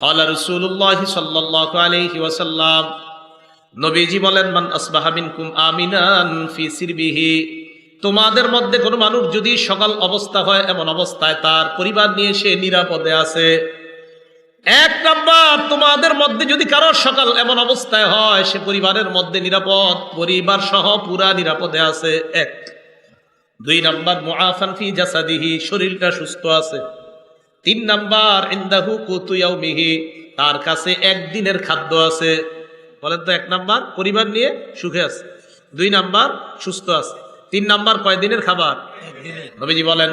قال رسول الله صلى الله عليه وسلم নবীজি বলেন মান আসবাহা মিনকুম আমিনান ফি সিরবিহি তোমাদের মধ্যে কোনো মানুষ যদি সকাল অবস্থা হয় এমন অবস্থায় তার পরিবার নিয়ে সে নিরাপদে আছে এক নাম্বার তোমাদের মধ্যে যদি কারোর সকাল এমন অবস্থায় হয় সে পরিবারের মধ্যে নিরাপদ পরিবার সহ পুরা নিরাপদে আছে এক দুই নাম্বার মুআফান ফি জাসাদিহি শরীরটা সুস্থ আছে তিন নাম্বার ইন্দাহু কুতুয়াউমিহি তার কাছে একদিনের খাদ্য আছে। বলেন তো এক নাম্বার পরিবার নিয়ে সুখে আছে। দুই নাম্বার সুস্থ আছে। তিন নাম্বার কয়দিনের খাবার? নবীজি বলেন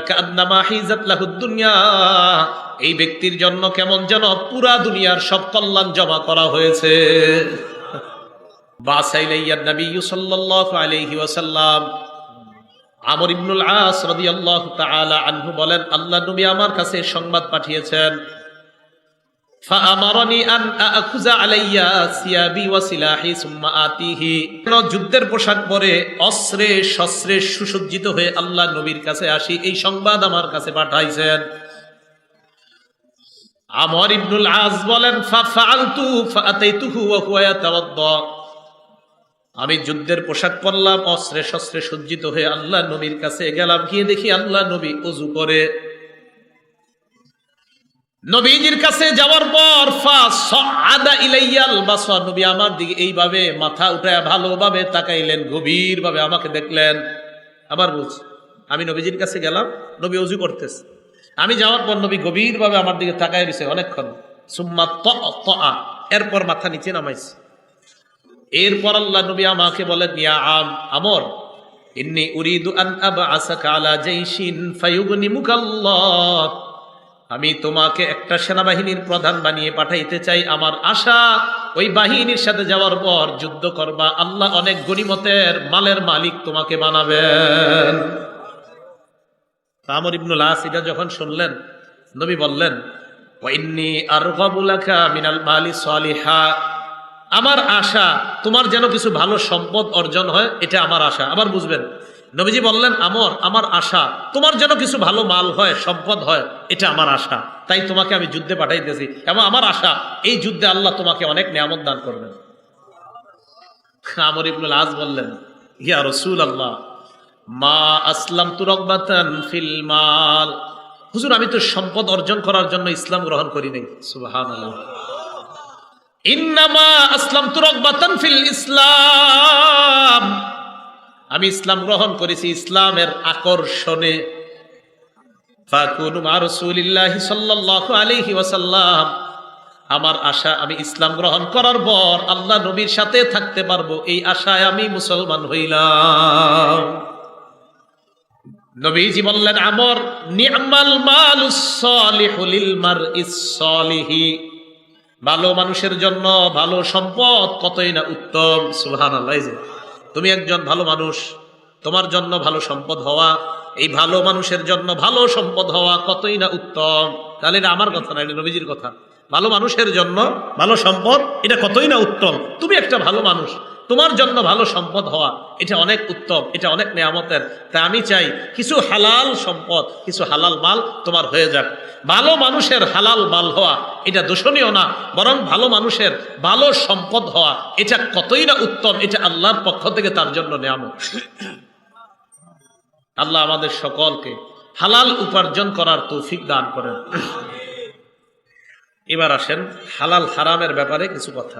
দুনিয়া। এই ব্যক্তির জন্য কেমন যেন পুরা দুনিয়ার সব কল্যাণ জমা করা হয়েছে। বাসাইলাইয়া নবী সাল্লাল্লাহু আলাইহি ওয়াসাল্লাম আমর ইবনুল আস রাদিয়াল্লাহু তাআলা আনহু বলেন, আল্লাহ নবী আমার কাছে সংবাদ পাঠিয়েছেন। যুদ্ধের পোশাক পরে অস্ত্রে শস্ত্রে সুসজ্জিত হয়ে আল্লাহ নবীর কাছে আসি, এই সংবাদ আমার কাছে পাঠাইছেন। আমর ইবনুল আজ বলেন আমি যুদ্ধের পোশাক পরলাম অস্ত্রে শস্ত্রে সজ্জিত হয়ে আল্লাহ নবীর কাছে গেলাম। গিয়ে দেখি আল্লাহ নবী অজু করে। নবীজির কাছে যাওয়ার পর আদা ইলাইয়াল বাসা নবী আমার দিকে এইভাবে মাথা উঠায় ভালোভাবে তাকাইলেন গভীর ভাবে আমাকে দেখলেন। আবার বুঝ আমি নবীজির কাছে গেলাম, নবী অজু করতেছে। আমি যাওয়ার পর নবী গভীর ভাবে আমার দিকে তাকায় দিছে অনেকক্ষণ। সুম্মা ত এরপর মাথা নিচে নামাইছে। এরপর আল্লাহ নবী আমাকে বলেন, ইয়া আম, আমর, ইন্নি উরিদু আন আবআসাকা আলা জাইশিন আমি তোমাকে একটা সেনাবাহিনীর প্রধান বানিয়ে পাঠাইতে চাই। আমার আশা, ওই বাহিনীর সাথে যাওয়ার পর যুদ্ধ করবা। আল্লাহ অনেক গনিমতের মালের মালিক তোমাকে বানাবেন। আমর ইবনুল আস এটা যখন শুনলেন, নবী বললেন ওয়াইন্নি আরগাবুলাকা মিনাল মালি সালিহা। আমার আশা, তোমার যেন কিছু ভালো সম্পদ অর্জন হয়, এটা আমার আশা। আবার বুঝবেন, নবীজি বললেন, আমর, আমার আশা, তোমার যেন কিছু ভালো মাল হয়, সম্পদ হয়, এটা আমার আশা। তাই তোমাকে আমি যুদ্ধে পাঠাইতেছি এবং আমার আশা, এই যুদ্ধে আল্লাহ তোমাকে অনেক নিয়ামত দান করবেন। আমর ইবনুল আজ বললেন, ইয়া রসুল আল্লাহ মা আসলাম তুরকবাতান ফিল মাল। হুজুর, আমি তো সম্পদ অর্জন করার জন্য ইসলাম গ্রহণ করি নাই। সুবহানাল্লাহ। ইন্নামা ইসলাম। আমি ইসলাম গ্রহণ করেছি ইসলামের আকর্ষণে। আমার আশা, আমি ইসলাম গ্রহণ করার পর আল্লাহ নবীর সাথে থাকতে পারব, এই আশায় আমি মুসলমান হইলাম। নবীজি বললেন, আমর নি'মাল মালুস সালিহু লিল মারইস সালিহি। ভালো মানুষের জন্য ভালো সম্পদ কতই না উত্তম এই তুমি একজন ভালো মানুষ, তোমার জন্য ভালো সম্পদ হওয়া, এই ভালো মানুষের জন্য ভালো সম্পদ হওয়া কতই না উত্তম? তাহলে এটা আমার কথা না, এটা নবীজির কথা। ভালো মানুষের জন্য ভালো সম্পদ, এটা কতই না উত্তম? তুমি একটা ভালো মানুষ তোমার জন্য ভালো সম্পদ হওয়া, এটা অনেক উত্তম, এটা অনেক নেয়ামতের। তাই আমি চাই কিছু হালাল সম্পদ, কিছু হালাল মাল তোমার হয়ে যাক। ভালো মানুষের হালাল মাল হওয়া, এটা দূষণীয় না, বরং ভালো মানুষের ভালো সম্পদ হওয়া, এটা কতই না উত্তম, এটা আল্লাহর পক্ষ থেকে তার জন্য নেয়ামত। আল্লাহ আমাদের সকলকে হালাল উপার্জন করার তৌফিক দান করেন। এবার আসেন হালাল হারামের ব্যাপারে কিছু কথা।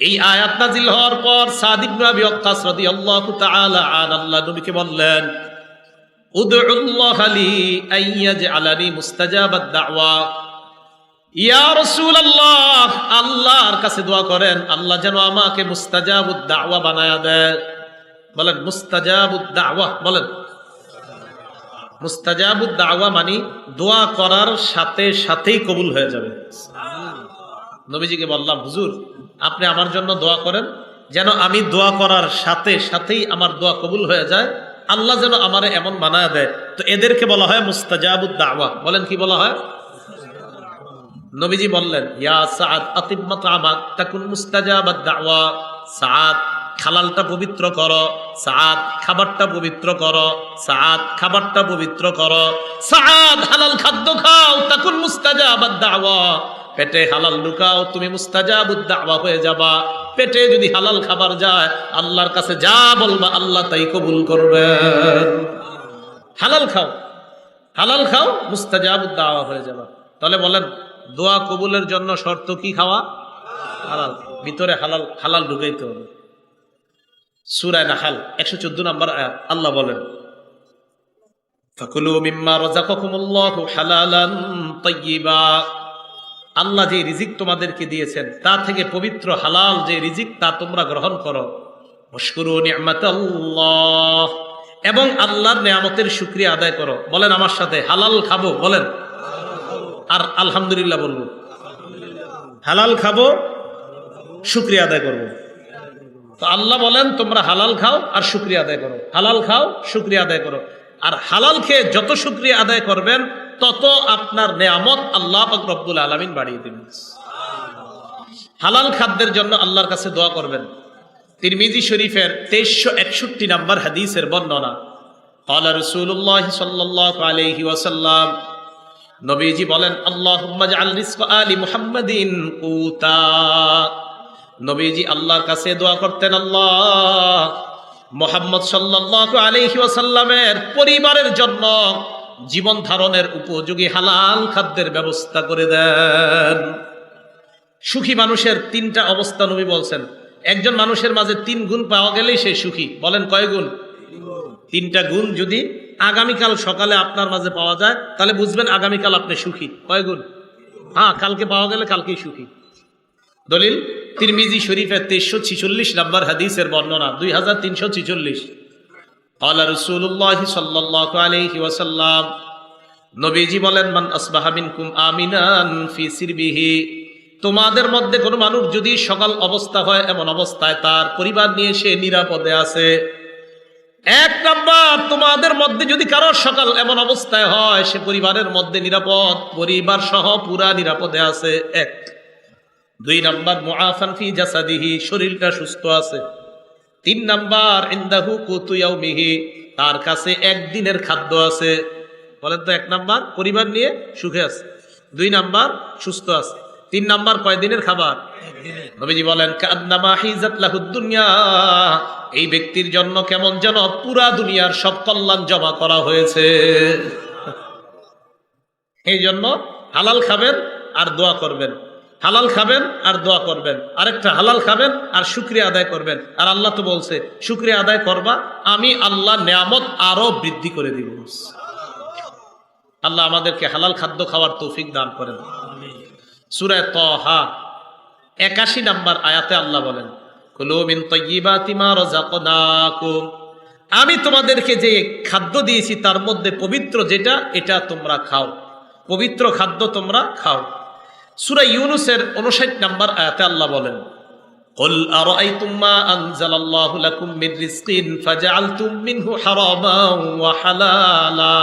এই আয়াত নাজিল হওয়ার পর সাদিব নবী ওয়াক্কাস রাদিয়াল্লাহু তাআলা আন আল্লাহ নবীকে বললেন উদউল্লাহ লি আইয়াজআলানি মুস্তাজাবাদ দাওয়া। ইয়া রাসূলুল্লাহ আল্লাহর কাছে দোয়া করেন আল্লাহ যেন আমাকে মুস্তাজাবুদ দাওয়া বানায়া দেয় বলেন মুস্তাজাবুদ দাওয়া? বলেন। মুস্তাজাবুদ দাওয়া মানে দোয়া করার সাথে সাথেই কবুল হয়ে যাবে। নবীজিকে বললাম হুজুর আপনি আমার জন্য দোয়া করেন, যেন আমি দোয়া করার সাথে সাথেই আমার দোয়া কবুল হয়ে যায়। আল্লাহ যেন আমারে এমন বানায় দেয়। তো এদেরকে বলা হয় মুস্তাজাবুদ দাওয়া। বলেন কি বলা হয়? নবীজি বললেন আমাক তাকুন মুস্তাজাবাদ দাওয়া। সাদ খালালটা পবিত্র করো। সাদ খাবারটা পবিত্র করো। সাদ খাবারটা পবিত্র করো। সাদ হালাল খাদ্য খাও, তাকুন মুস্তাজাবাদ দাওয়া। পেটে হালাল ঢুকাও তুমি মুস্তাজাবুদ দাওয়া হয়ে যাবা। পেটে যদি হালাল খাবার যায়, আল্লাহর কাছে যা বলবা, আল্লাহ তাই কবুল করবেন হালাল খাও হালাল খাও মুস্তাজাবুদ দাওয়া হয়ে যাবা। তাহলে বলেন, দোয়া কবুলের জন্য শর্ত কি খাওয়া? হালাল। ভিতরে হালাল হালাল ঢুকাইতে হবে। সুরায় নাহাল, একশো চোদ্দ নম্বর আল্লাহ বলেন, ফাকুলু মিম্মা রাযাকাকুমুল্লাহু হালালান তাইয়্যিবা। আল্লাহ যে রিজিক তোমাদেরকে দিয়েছেন, তা থেকে পবিত্র হালাল যে রিজিক, তা তোমরা গ্রহণ করো। এবং আল্লাহর নিয়ামতের শুকরিয়া আদায় করো। বলেন আমার সাথে, হালাল খাব, বলেন। আর আলহামদুলিল্লাহ বলব। হালাল খাব, শুক্রিয়া আদায় করব। তো আল্লাহ বলেন, তোমরা হালাল খাও আর শুক্রিয়া আদায় করো। হালাল খাও, শুক্রিয়া আদায় করো। আর হালাল খেয়ে যত শুক্রিয়া আদায় করবেন তত আপনার নেয়ামত আল্লাহ পাক রব্বুল আলমিন বাড়িয়ে দিবেন হালাল খাদ্যের জন্য আল্লাহর কাছে দোয়া করবেন তিরমিজি শরীফের তেইশশো একষট্টি নাম্বার হাদিসের বর্ণনা قال رسول الله صلى الله عليه وسلم নবীজি বলেন আল্লাহুম্মা জাআল রিজকা আলি মুহাম্মাদিন কুতা নবীজি আল্লাহর কাছে দোয়া করতেন আল্লাহ মোহাম্মদ সাল্লাল্লাহু আলাইহি ওয়াসাল্লামের পরিবারের জন্য জীবন ধারণের উপযোগী হালাল খাদ্যের ব্যবস্থা করে দেন। সুখী মানুষের তিনটা অবস্থা নবী বলছেন। একজন মানুষের মাঝে তিন গুণ পাওয়া গেলেই সে সুখী। বলেন কয় গুণ? তিনটা গুণ যদি আগামীকাল সকালে আপনার মাঝে পাওয়া যায়, তাহলে বুঝবেন আগামীকাল আপনি সুখী। কয় গুণ? হ্যাঁ কালকে পাওয়া গেলে কালকেই সুখী। দলিল, তিরমিজি শরীফের তেইশশো ছিচল্লিশ নাম্বার হাদিসের বর্ণনা, দুই হাজার তিনশো ছিচল্লিশ। আল্লাহ ওয়াসাল্লাম নবীজি বলেন, মান আসবাহামিন আমিনান ফি সিরবিহি তোমাদের মধ্যে কোনো মানুষ যদি সকাল অবস্থা হয়, এমন অবস্থায় তার পরিবার নিয়ে সে নিরাপদে আছে। এক নাম্বার, তোমাদের মধ্যে যদি কারও সকাল এমন অবস্থায় হয়, সে পরিবারের মধ্যে নিরাপদ, পরিবার সহ পুরা নিরাপদে আছে। এক। দুই নাম্বার, মুআফান ফি জাসাদিহি শরীরটা সুস্থ আছে। তিন নাম্বার ইন্দাহু কুতুয়াউমিহি তার কাছে একদিনের খাদ্য আছে। বলেন তো এক নাম্বার পরিবার নিয়ে সুখে আছে। দুই নাম্বার সুস্থ আছে। তিন নাম্বার কয়দিনের খাবার? নবীজি বলেন দুনিয়া এই ব্যক্তির জন্য কেমন যেন পুরা দুনিয়ার সব কল্যাণ জমা করা হয়েছে। এই জন্য হালাল খাবেন আর দোয়া করবেন। হালাল খাবেন আর দোয়া করবেন। আরেকটা, হালাল খাবেন আর শুক্রিয়া আদায় করবেন। আর আল্লাহ তো বলছে, শুক্রিয়া আদায় করবা, আমি আল্লাহ নিয়ামত আরও বৃদ্ধি করে দিব। আল্লাহ আমাদেরকে হালাল খাদ্য খাওয়ার তৌফিক দান করেন। সুরায় তহা, একাশি নাম্বার আয়াতে আল্লাহ বলেন আমি তোমাদেরকে যে খাদ্য দিয়েছি, তার মধ্যে পবিত্র যেটা, এটা তোমরা খাও। পবিত্র খাদ্য তোমরা খাও। সূরা ইউনুসের 59 নাম্বার আয়াতে আল্লাহ বলেন قل أرأيتم ما أنزل الله لكم من رزق فجعلتم منه حراما وحلالا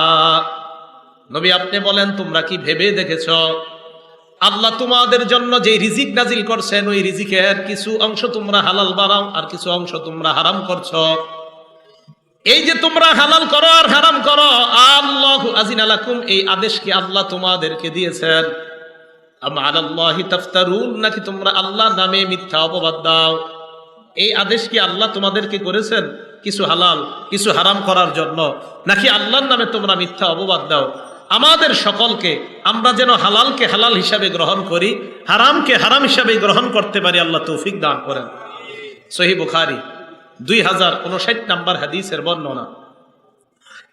নবী আপনি বলেন তোমরা কি ভেবে দেখেছ আল্লাহ তোমাদের জন্য যে রিজিক নাজিল করছেন ওই রিজিকের কিছু অংশ তোমরা হালাল বাড়াও আর কিছু অংশ তোমরা হারাম করছো এই যে তোমরা হালাল করো আর হারাম করো আল্লাহ আজিন আলাকুম এই আদেশ কি আল্লাহ তোমাদেরকে দিয়েছেন আম আলাল্লাহি তাফতারুন নাকি তোমরা আল্লাহ নামে মিথ্যা অপবাদ দাও? এই আদেশ কি আল্লাহ তোমাদেরকে করেছেন? কিছু হালাল, কিছু হারাম করার জন্য? নাকি আল্লাহর নামে তোমরা মিথ্যা অপবাদ দাও? আমাদের সকলকে আমরা যেন হালালকে হালাল হিসাবে গ্রহণ করি, হারামকে হারাম হিসাবে গ্রহণ করতে পারি, আল্লাহ তৌফিক দান করেন। সহি বুখারি, দুই হাজার উনষাট নাম্বার হাদিসের বর্ণনা।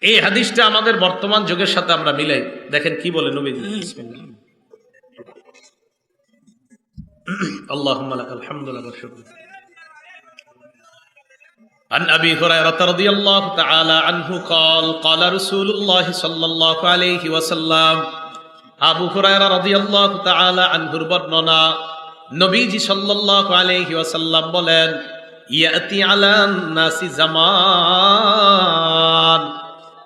এই হাদিসটা আমাদের বর্তমান যুগের সাথে আমরা মিলাই। দেখেন কি বলে নবী আল্লাহ আলহামদুলিল্লাহ عن أبي هريرة رضي الله تعالى عنه قال قال رسول الله صلى الله عليه وسلم আবু হুরায়রা রাদিয়াল্লাহু তাআলা আনহুর বর্ণনা নবীজি সাল্লাল্লাহু আলাইহি ওয়াসাল্লাম বলেন ইয়াতি আলান নাসি জামান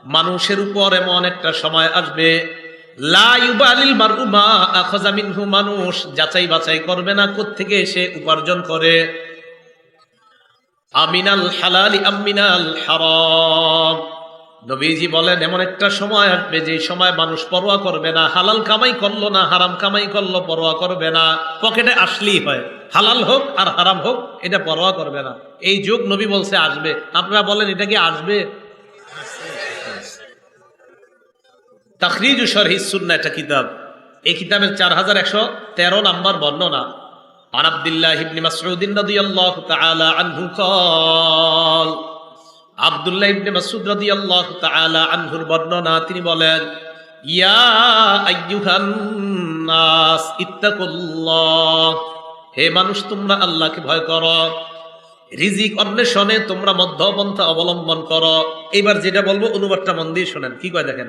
মানুষের উপর এমন একটা সময় আসবে মানুষ, যাচাই বাছাই করবে না, কোত্থেকে এসে উপার্জন করে? আমিনাল হালালি আমিনাল হারাম। নবীজি বলেন, এমন একটা সময় আসবে যে সময় মানুষ পরোয়া করবে না, হালাল কামাই করল না, হারাম কামাই করল, পরোয়া করবে না। পকেটে আসলেই হয়, হালাল হোক আর হারাম হোক, এটা পরোয়া করবে না। এই যুগ নবী বলছে আসবে। আপনারা বলেন, এটা কি আসবে? তাখরিজ শরহি সুন্না একটা কিতাব এই কিতাবের চার হাজার একশো তেরো নাম্বার বর্ণনা عن عبد الله بن مسعود رضي الله تعالى عنه قال আব্দুল্লাহ ইবনে মাসউদ রাদিয়াল্লাহু তাআলা আনহুর বর্ণনা তিনি বলেন ইয়া আইয়ুহান নাস ইত্তাকুল্লাহ হে মানুষ তোমরা আল্লাহকে ভয় করো রিজিক অন্বেষণে তোমরা মধ্যপন্থা অবলম্বন করো এবার যেটা বলবো অনুবাদটা মন দিয়ে শোনেন কি কয় দেখেন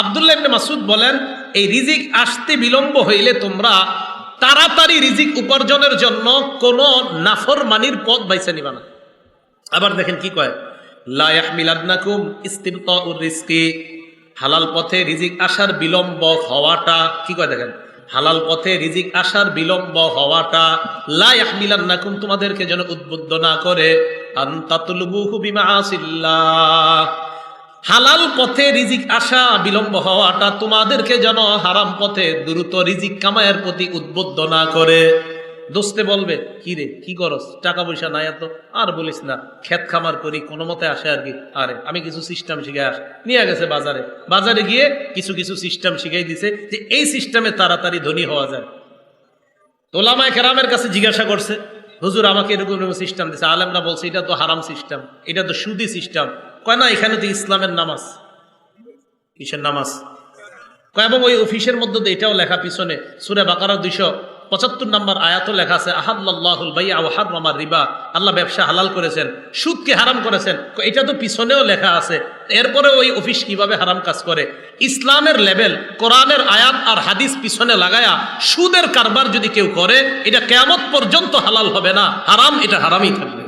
আবদুল্লাহ ইবনে মাসুদ বলেন, এই রিজিক আসতে বিলম্ব হইলে তোমরা তাড়াতাড়ি রিজিক উপার্জনের জন্য কোন নাফর মানির পথ বাইছে নিবা না। আবার দেখেন কি কয়, লা ইয়াহমিলান্নাকুম ইস্তিবতাউর রিজকি হালাল পথে রিজিক আসার বিলম্ব হওয়াটা, কি কয় দেখেন, হালাল পথে রিজিক আসার বিলম্ব হওয়াটা, লা ইয়াহমিলান্নাকুম তোমাদেরকে যেন উদ্বুদ্ধ না করে, আন তাতলুবুহু বিমাআসিল্লাহ। হালাল পথে রিজিক আসা বিলম্ব হওয়াটা তোমাদেরকে যেন হারাম পথে দ্রুত রিজিক কামায়ের প্রতি উদ্বুদ্ধ না করে। দোস্তে বলবে, কি রে, কি করস? টাকা পয়সা নাই এত। আর বলিস না খেত খামার করি, কোনো মতে আসে আর কি? আরে, আমি কিছু সিস্টেম শিখে আস নিয়ে গেছে বাজারে। বাজারে গিয়ে কিছু কিছু সিস্টেম শিখাই দিছে যে এই সিস্টেমে তাড়াতাড়ি ধনী হওয়া যায়। তোলামায় কেরামের কাছে জিজ্ঞাসা করছে, হুজুর, আমাকে এরকম এরকম সিস্টেম দিছে। আলেমরা বলছে, এটা তো হারাম সিস্টেম এটা তো সুদি সিস্টেম কয়, না, এখানে তো ইসলামের নামাজ। কিসের নামাজ? কয়, এবং ওই অফিসের মধ্যে এটাও লেখা পিছনে, সুরে বাকারা দুইশো পঁচাত্তর নম্বর আয়াতও লেখা আছে আহাদুল ভাইয়া মামার রিবা। আল্লাহ ব্যবসা হালাল করেছেন, সুদকে হারাম করেছেন। এটা তো পিছনেও লেখা আছে। এরপরে ওই অফিস কীভাবে হারাম কাজ করে? ইসলামের লেভেল, কোরআনের আয়াত আর হাদিস পিছনে লাগায়া সুদের কারবার যদি কেউ করে, এটা কেয়ামত পর্যন্ত হালাল হবে না। হারাম, এটা হারামই থাকবে।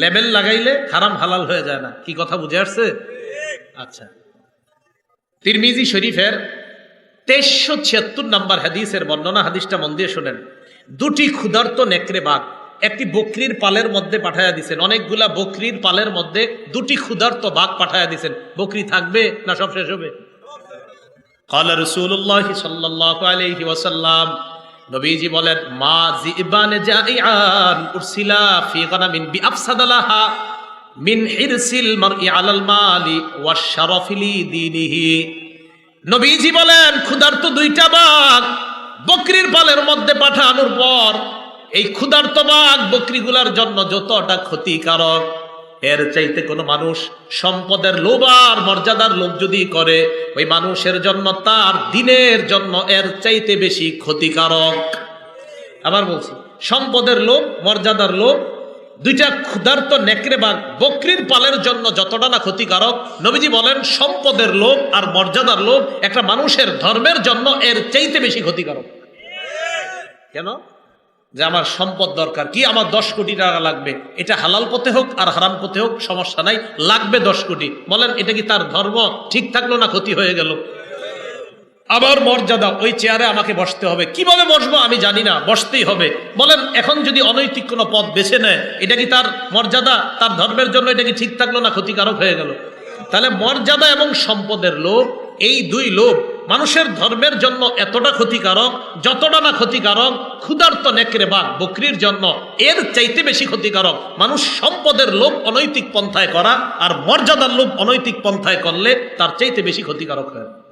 লেবেল লাগাইলে হারাম হালাল হয়ে যায় না কি কথা বুঝে আসছে আচ্ছা তিরমিজি শরীফের তেইশশো ছিয়াত্তর নাম্বার হাদিসের বর্ণনা হাদিসটা মন দিয়ে শোনেন দুটি ক্ষুধার্ত নেকড়ে বাঘ একটি বকরির পালের মধ্যে পাঠায়া দিছেন অনেকগুলা বকরির পালের মধ্যে দুটি ক্ষুধার্ত বাঘ পাঠায়া দিছেন বকরি থাকবে না সব শেষ হবে قال رسول الله صلى الله عليه وسلم নবীজি বলেন, মা জিবান জাইআন উরসিলা ফি গানামিন বিআফসাদালাহা মিন হিরসিল মারই আলাল মালি ওয়াশরাফি লি দীনিহি। নবীজি বলেন, ক্ষুধার্ত দুইটা বাঘ বকরির পালের মধ্যে পাঠানোর পর এই ক্ষুধার্ত বাঘ বকরিগুলার জন্য যতটা ক্ষতিকারক এর চাইতে কোনো মানুষ সম্পদের লোভ আর মর্যাদার লোভ যদি করে, ওই মানুষের জন্য তার দিনের জন্য এর চাইতে বেশি ক্ষতিকারক। আবার বলছি, সম্পদের লোভ, মর্যাদার লোভ, দুইটা ক্ষুধার্ত নেকড়ে বাঘ বকরির পালের জন্য যতটা না ক্ষতিকারক, নবীজি বলেন সম্পদের লোভ আর মর্যাদার লোভ একটা মানুষের ধর্মের জন্য এর চাইতে বেশি ক্ষতিকারক। কেন? যে আমার সম্পদ দরকার। কি আমার দশ কোটি টাকা লাগবে? এটা হালাল পথে হোক আর হারাম পথে হোক, সমস্যা নাই। লাগবে দশ কোটি। বলেন, এটা কি তার ধর্ম? ঠিক থাকল না ক্ষতি হয়ে গেল? আবার মর্যাদা, ওই চেয়ারে আমাকে বসতে হবে। কীভাবে বসবো আমি জানি না, বসতেই হবে। বলেন, এখন যদি অনৈতিক কোনো পথ বেছে নেয়, এটা কি তার মর্যাদা? তার ধর্মের জন্য এটা কি ঠিক থাকল না ক্ষতিকারক হয়ে গেল? তাহলে মর্যাদা এবং সম্পদের লোভ, এই দুই লোভ মানুষের ধর্মের জন্য এতটা ক্ষতিকারক, যতটা না ক্ষতিকারক, ক্ষুধার্ত নেকড়ে বাঘ বকরির জন্য এর চাইতে বেশি ক্ষতিকারক। মানুষ সম্পদের লোভ অনৈতিক পন্থায় করা আর মর্যাদার লোভ অনৈতিক পন্থায় করলে তার চাইতে বেশি ক্ষতিকারক হয়।